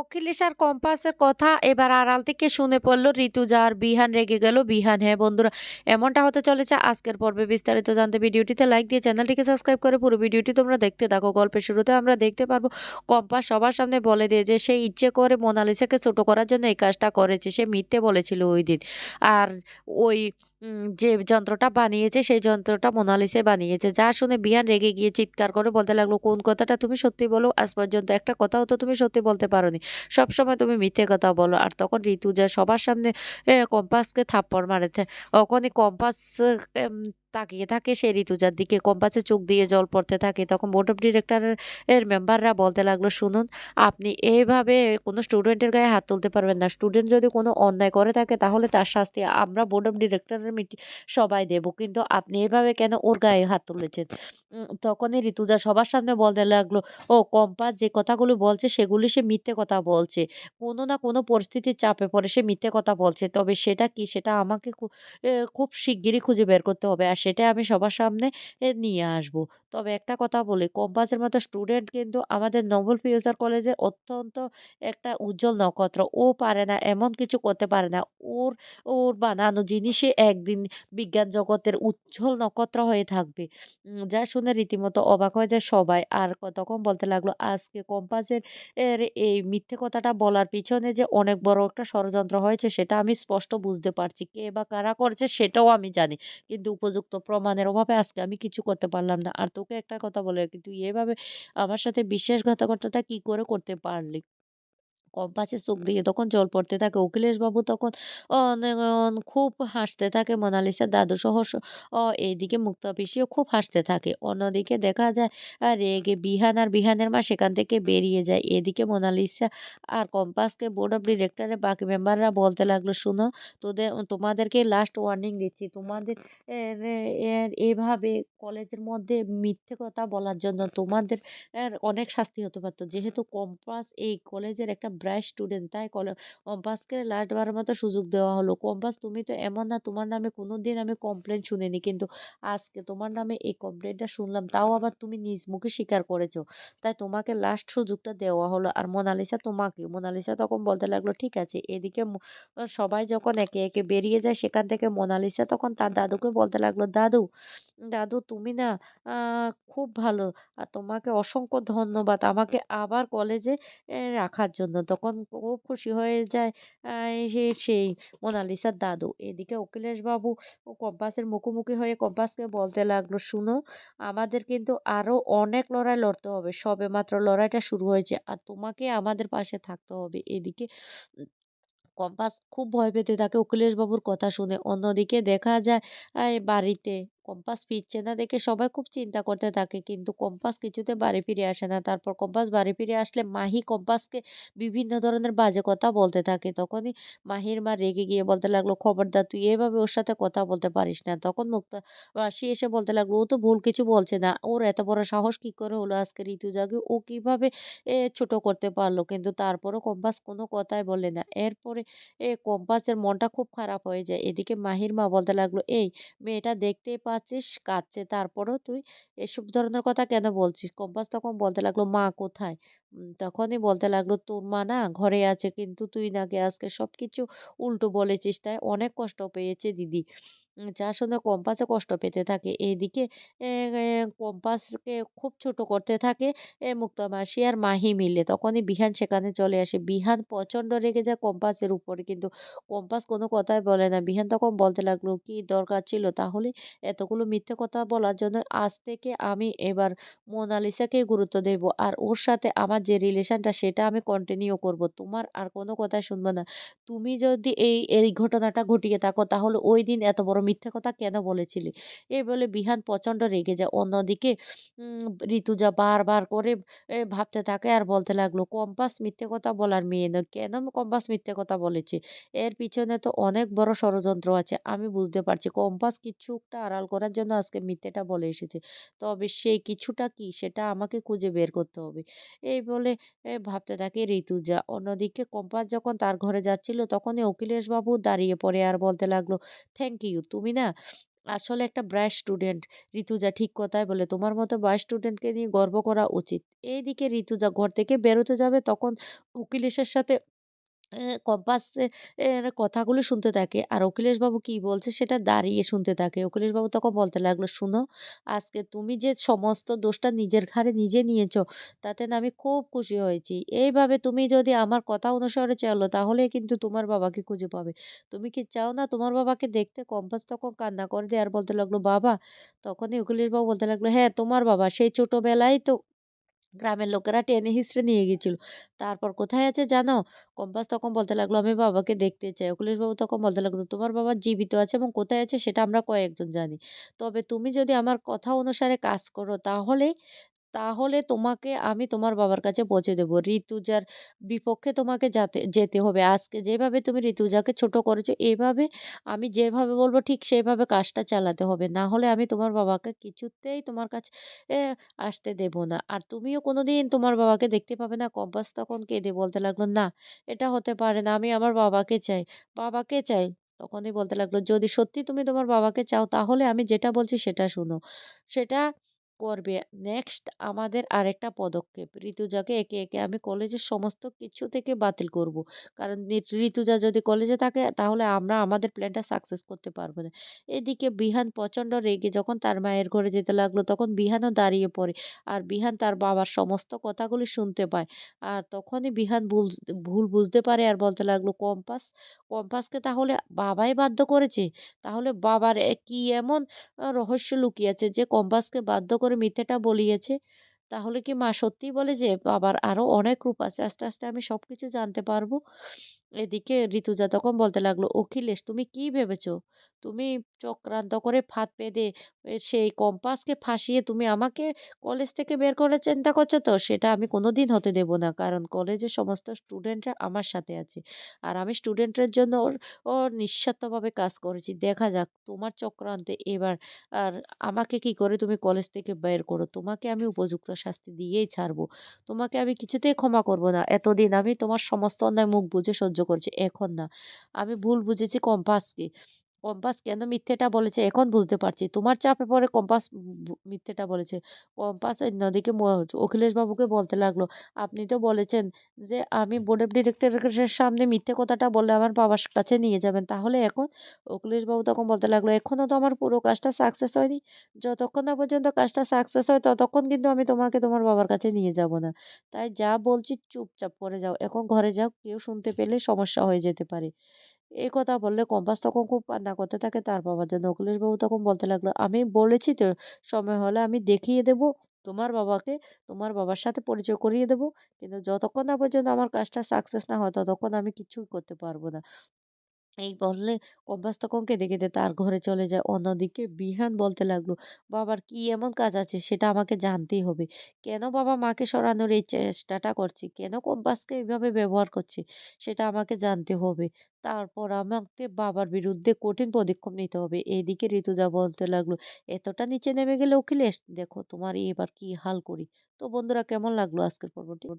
অখিলেশ আর কম্পাসের কথা এবার আড়াল থেকে শুনে পড়ল ঋতুজা আর বিহান রেগে গেল, বিহান হ্যাঁ বন্ধুরা, এমনটা হতে চলেছে আজকের পর্বে বিস্তারিত জানতে ভিডিওটিতে লাইক দিয়ে চ্যানেলটিকে সাবস্ক্রাইব করে পুরো ভিডিওটি তোমরা দেখতে থাকো। গল্পের শুরুতে আমরা দেখতে পারব, কম্পাস সবার সামনে বলে দিয়ে যে সে ইচ্ছে করে মোনালিসাকে ছোটো করার জন্য এই কাজটা করেছে, সে মিথ্যে বলেছিল ওই দিন। আর ওই যে যন্ত্রটা বানিয়েছে, সেই যন্ত্রটা মোনালিসে বানিয়েছে। যা শুনে বিহান রেগে গিয়ে চিৎকার করে বলতে লাগল, কোন কথাটা তুমি সত্যি বলো? আজ পর্যন্ত একটা কথাও তো তুমি সত্যি বলতে পারোনি। সবসময় তুমি মিথ্যে কথা বলো। আর তখন ঋতুজা সবার সামনে কম্পাসকে থাপ্পড় মারে অখনই কম্পাস তাকিয়ে থাকে সেই ঋতুজার দিকে। কম্পাসে চোখ দিয়ে জল পড়তে থাকে। তখন বোর্ড অফ ডিরেক্টরের এর মেম্বাররা বলতে লাগল, শুনুন, আপনি এইভাবে কোনো স্টুডেন্টের গায়ে হাত তুলতে পারবেন না। স্টুডেন্ট যদি কোনো অন্যায় করে থাকে, তাহলে তার শাস্তি আমরা বোর্ড অফ ডিরেক্টরের মিটি সবাই দেব। কিন্তু আপনি এভাবে কেন ওর গায়ে হাত তুলেছেন? তখনই ঋতুজা সবার সামনে বলতে লাগল, ও, কম্পাস, যে কথাগুলো বলছে, সেগুলি সে মিথ্যে কথা বলছে। কোনো না কোনো পরিস্থিতির চাপে পড়ে সে মিথ্যে কথা বলছে। তবে সেটা কি? সেটা আমাকে খুব শিগগিরই খুঁজে বের করতে হবে। আর সেটা আমি সবার সামনে এ, নিয়ে আসব। তবে একটা কথা বলি কম্পাসের মতো স্টুডেন্ট কিন্তু আমাদের নোবেল ফিউচার কলেজের অত্যন্ত একটা উজ্জ্বল নক্ষত্র। ও পারে না এমন কিছু করতে পারে না। ওর ওর বানানো জিনিসে একদিন বিজ্ঞান জগতের উজ্জ্বল নক্ষত্র হয়ে থাকবে। যা শুনে রীতিমতো অবাক হয়ে যায় সবাই। আর তখন বলতে লাগল আজকে কম্পাসের এর এই মিথ্যে কথাটা বলার পিছনে যে অনেক বড় একটা ষড়যন্ত্র হয়েছে সেটা আমি স্পষ্ট বুঝতে পারছি। কে বা কারা করেছে সেটাও আমি জানি। কিন্তু উপযুক্ত প্রমাণের অভাবে আজকে আমি কিছু করতে পারলাম না। আর তোকে একটা কথা বলে তুই এভাবে আমার সাথে বিশ্বাসঘাতকতাটা কি করে করতে পারলি? কম্পাসের চোখ দিয়ে তখন জল পড়তে থাকে উকিলেশ বাবু তখন খুব হাসতে থাকে মোনালিসার দাদু সহ এইদিকে মুক্তা পিসিও খুব হাসতে থাকে। অন্যদিকে দেখা যায় আর রেগে বিহান আর বিহানের মা সেখান থেকে বেরিয়ে যায়। এদিকে মোনালিসা আর কম্পাসকে বোর্ড অফ ডিরেক্টরের বাকি মেম্বাররা বলতে লাগল, শুনো, তোদের, তোমাদেরকে লাস্ট ওয়ার্নিং দিচ্ছি। তোমাদের এভাবে কলেজের মধ্যে মিথ্যে কথা বলার জন্য তোমাদের অনেক শাস্তি হতে পারতো। যেহেতু কম্পাস এই কলেজের একটা ব্রাইট স্টুডেন্ট তাই কলে- কম্পাসকে লাস্ট বারের মতো সুযোগ দেওয়া হলো। কম্পাস, তুমি তো এমন না, তোমার নামে কোনোদিন আমি কমপ্লেন শুনিনি। কিন্তু আজকে তোমার নামে এই কমপ্লেনটা শুনলাম, তাও আবার তুমি নিজ মুখে স্বীকার করেছ। তাই তোমাকে লাস্ট সুযোগটা দেওয়া হলো। আর মোনালিসা তোমাকে, মোনালিসা তখন বলতে লাগল, ঠিক আছে, এদিকে সবাই যখন একে একে বেরিয়ে যায়, সেখান থেকে মোনালিসা তখন তার দাদুকে বলতে লাগল, দাদু দাদু তুমি না খুব ভালো। আর তোমাকে অসংখ্য ধন্যবাদ আমাকে আবার কলেজে রাখার জন্য। তখন খুব খুশি হয়ে যায় সে সেই মোনালিসার দাদু। এদিকে অখিলেশবাবু ও কম্পাসের মুখোমুখি হয়ে কম্পাসকে বলতে লাগল, "শুনো, আমাদের কিন্তু আরও অনেক লড়াই লড়তে হবে। সবেমাত্র লড়াইটা শুরু হয়েছে। আর তোমাকে আমাদের পাশে থাকতে হবে।" এদিকে কম্পাস খুব ভয় পেতে থাকে অখিলেশ বাবুর কথা শুনে অন্যদিকে দেখা যায় বাড়িতে কম্পাস ফিরছে না দেখে সবাই খুব চিন্তা করতে থাকে। কিন্তু কম্পাস কিছুতে বাড়ি ফিরে আসে না। তারপর কম্পাস বাড়ি ফিরে আসলে মাহি কম্পাসকে বিভিন্ন ধরনের বাজে কথা বলতে থাকে। তখনই মাহির মা রেগে গিয়ে বলতে লাগল খবরদার তুই এভাবে ওর সাথে কথা বলতে পারিস না। তখন মুক্তা মাসি এসে বলতে লাগল ও তো ভুল কিছু বলছে না। ওর এত বড় সাহস কি করে হলো আজকে ঋতু ঋতুজাকে? ও কীভাবে এ, ছোট করতে পারল? কিন্তু তারপরও কম্পাস কোনো কথাই বলে না। এরপরে এ কম্পাসের মনটা খুব খারাপ হয়ে যায়। এদিকে মাহির মা বলতে লাগল এই মেয়েটা দেখতেই পাচ্ছিস, কাঁদছে, তারপরেও তুই এসব ধরনের কথা কেন বলছিস? কম্পাস তখন বলতে লাগল, মা, কোথায়? তখনই বলতে লাগল তোর মা না ঘরে আছে কিন্তু তুই নাকি আজকে সব কিছু উল্টো বলেছিস। তাই অনেক কষ্ট পেয়েছে দিদি। উম, যা শুনে কম্পাসে কষ্ট পেতে থাকে। এইদিকে কম্পাসকে খুব ছোট করতে থাকে মুক্তা মাসি আর মাহি মিলে। তখনই বিহান সেখানে চলে আসে। বিহান প্রচণ্ড রেগে যায় কম্পাসের উপরে কিন্তু কম্পাস কোনো কথাই বলে না। বিহান তখন বলতে লাগল কি দরকার ছিল? তাহলে এতগুলো মিথ্যে কথা বলার জন্য আজ থেকে আমি এবার মোনালিসাকে গুরুত্ব দেব আর ওর সাথে আমার যে রিলেশনটা সেটা আমি কন্টিনিউ করব। তোমার আর কোনো কথা শুনব না। তুমি যদি এই এই ঘটনাটা ঘটিয়ে থাকো, তাহলে ওই দিন এত বড় মিথ্যে কথা কেন বলেছিলে? এই বলে বিহান প্রচণ্ড রেগে যায়। অন্যদিকে ঋতুজা বারবার করে ভাবতে থাকে আর বলতে লাগল, কম্পাস মিথ্যে কথা বলার মেয়ে নয়। কেন কম্পাস মিথ্যে কথা বলেছে? এর পিছনে তো অনেক বড় ষড়যন্ত্র আছে। আমি বুঝতে পারছি, কম্পাস কিছুটা আড়াল করার জন্য আজকে মিথ্যেটা বলে এসেছে। তবে সেই কিছুটা কি, সেটা আমাকে খুঁজে বের করতে হবে। এই বলে ভাবতে থাকে ঋতুজা অন্যদিকে কম্পাস যখন তার ঘরে যাচ্ছিল, তখনই অখিলেশ বাবু দাঁড়িয়ে পড়ে আর বলতে লাগল থ্যাংক ইউ তুমি না আসলে একটা ব্রাইট স্টুডেন্ট ঋতুজা ঠিক কথাই বলে। তোমার মতো ব্রাইট স্টুডেন্টকে নিয়ে গর্ব করা উচিত। এইদিকে ঋতুজা ঘর থেকে বেরোতে যাবে, তখন উকিলেশের সাথে কম্পাসে এর কথাগুলো শুনতে থাকে। আর অখিলেশবাবু কি বলছে সেটা দাঁড়িয়ে শুনতে থাকে। অখিলেশবাবু তখন বলতে লাগল, "শুনো, আজকে তুমি যে সমস্ত দোষটা নিজের ঘাড়ে নিজে নিয়েছো, তাতে না আমি খুব খুশি হয়েছি। এইভাবে তুমি যদি আমার কথা অনুসারে চলো তাহলেই কিন্তু তোমার বাবাকে খুঁজে পাবে। তুমি কি চাও না তোমার বাবাকে দেখতে?" কম্পাস তখন কান্না করে আর বলতে লাগল, "বাবা?" তখনই অখিলেশবাবু বলতে লাগল, "হ্যাঁ, তোমার বাবা। সেই ছোটবেলায় তো গ্রামের লোকেরা টেনে হিঁচড়ে নিয়ে গেছিল। তারপর কোথায় আছে জানো? কম্পাস তখন বলতে লাগল, "আমি বাবাকে দেখতে চাই।" অখিলেশবাবু তখন বলতে লাগল, "তোমার বাবা জীবিত আছে এবং কোথায় আছে সেটা আমরা কয়েকজন জানি। তবে তুমি যদি আমার কথা অনুসারে কাজ করো তাহলে তাহলে তোমাকে আমি তোমার বাবার কাছে পৌঁছে দেবো ঋতুজার বিপক্ষে তোমাকে যাতে যেতে হবে। আজকে যেভাবে তুমি ঋতুজাকে ছোট করেছ, এভাবে আমি যেভাবে বলব ঠিক সেভাবে কাজটা চালাতে হবে। না হলে আমি তোমার বাবাকে কিছুতেই তোমার কাছে আসতে দেব না। আর তুমিও কোনো দিন তোমার বাবাকে দেখতে পাবে না।" কম্পাস তখন কেঁদে বলতে লাগল, "না, এটা হতে পারে না। আমি আমার বাবাকে চাই, বাবাকে চাই।" তখনই বলতে লাগল, "যদি সত্যি তুমি তোমার বাবাকে চাও তাহলে আমি যেটা বলছি সেটা শোনো। সেটা করবে। নেক্সট আমাদের আরেকটা পদক্ষেপ। ঋতুজাকে একে, একে আমি কলেজের সমস্ত কিছু থেকে বাতিল করব। কারণ ঋতুজা যদি কলেজে থাকে তাহলে আমরা আমাদের প্ল্যানটা সাকসেস করতে পারব না। এদিকে বিহান প্রচণ্ড রেগে যখন তার মায়ের ঘরে যেতে লাগল তখন বিহানও দাঁড়িয়ে পড়ে। আর বিহান তার বাবার সমস্ত কথাগুলি শুনতে পায়। আর তখনই বিহান ভুল ভুল বুঝতে পারে আর বলতে লাগল, "কম্পাস, কম্পাসকে তাহলে বাবাই বাধ্য করেছে? তাহলে বাবার কি এমন রহস্য লুকিয়ে আছে যে কম্পাসকে বাধ্য করে মিথ্যেটা বলিয়েছে। তাহলে কি মা সত্যিই বলে যে বাবার আরও অনেক রূপ আছে। আস্তে, আস্তে আমি সব কিছু জানতে পারব। এদিকে ঋতুজা তখন বলতে লাগল, "অখিলেশ তুমি কি ভেবেছ? তুমি চক্রান্ত করে ফাঁদ এ সেই কম্পাসকে ফাঁসিয়ে তুমি আমাকে কলেজ থেকে বের করার চিন্তা করছ তো? সেটা আমি কোনো দিন হতে দেব না। কারণ কলেজের সমস্ত স্টুডেন্টরা আমার সাথে আছে। আর আমি স্টুডেন্টের জন্য ওর ও নিঃস্বার্থভাবে কাজ করেছি। দেখা যাক তোমার চক্রান্তে এবার আর আমাকে কি করে তুমি কলেজ থেকে বের করো। তোমাকে আমি উপযুক্ত শাস্তি দিয়েই ছাড়বো। তোমাকে আমি কিছুতেই ক্ষমা করব না। এতদিন আমি তোমার সমস্ত অন্যায় মুখ বুজে সহ্য করেছি। এখন না। আমি ভুল বুঝেছি কম্পাসকে। কম্পাস কেন মিথ্যেটা বলেছে এখন বুঝতে পারছি। তোমার চাপে পড়ে কম্পাস মিথ্যেটা বলেছে। কম্পাস অন্যদিকে ম অখিলেশবাবুকে বলতে লাগল, "আপনি তো বলেছেন যে আমি বোর্ড অফ ডিরেক্টরের সামনে মিথ্যে কথাটা বললে আমার বাবার কাছে নিয়ে যাবেন। তাহলে এখন?" অখিলেশবাবু তখন বলতে লাগল, এখনও তো আমার পুরো কাজটা সাকসেস হয়নি। যতক্ষণ না পর্যন্ত কাজটা সাকসেস হয় ততক্ষণ কিন্তু আমি তোমাকে তোমার বাবার কাছে নিয়ে যাব না। তাই যা বলছি চুপচাপ করে যাও। এখন ঘরে যাও। কেউ শুনতে পেলে সমস্যা হয়ে যেতে পারে।" এই কথা বললে কম্পাস তখন খুব কান্না করতে থাকে তার বাবার জন্য। অখিলেশবাবু তখন বলতে লাগল, "আমি বলেছি তো সময় হলে আমি দেখিয়ে দেব তোমার বাবাকে, তোমার বাবার সাথে পরিচয় করিয়ে দেবো কিন্তু যতক্ষণ না পর্যন্ত আমার কাজটা সাকসেস না হয় ততক্ষণ আমি কিছুই করতে পারব না।" এই বললে কম্পাস তখন কেঁদে, কেঁদে তার ঘরে চলে যায়। অন্যদিকে বিহান বলতে লাগল, "বাবার কি এমন কাজ আছে সেটা আমাকে জানতেই হবে। কেন বাবা মাকে সরানোর এই চেষ্টাটা করছে? কেন কম্পাসকে এইভাবে ব্যবহার করছে? সেটা আমাকে জানতে হবে। তারপর আমাকে বাবার বিরুদ্ধে কঠিন পদক্ষেপ নিতে হবে।" এদিকে ঋতুজা বলতে লাগল, "এতটা নিচে নেমে গেলে অখিলেশ? দেখো তোমার এবার কি হাল করি।" তো বন্ধুরা কেমন লাগল আজকের পর্বটি?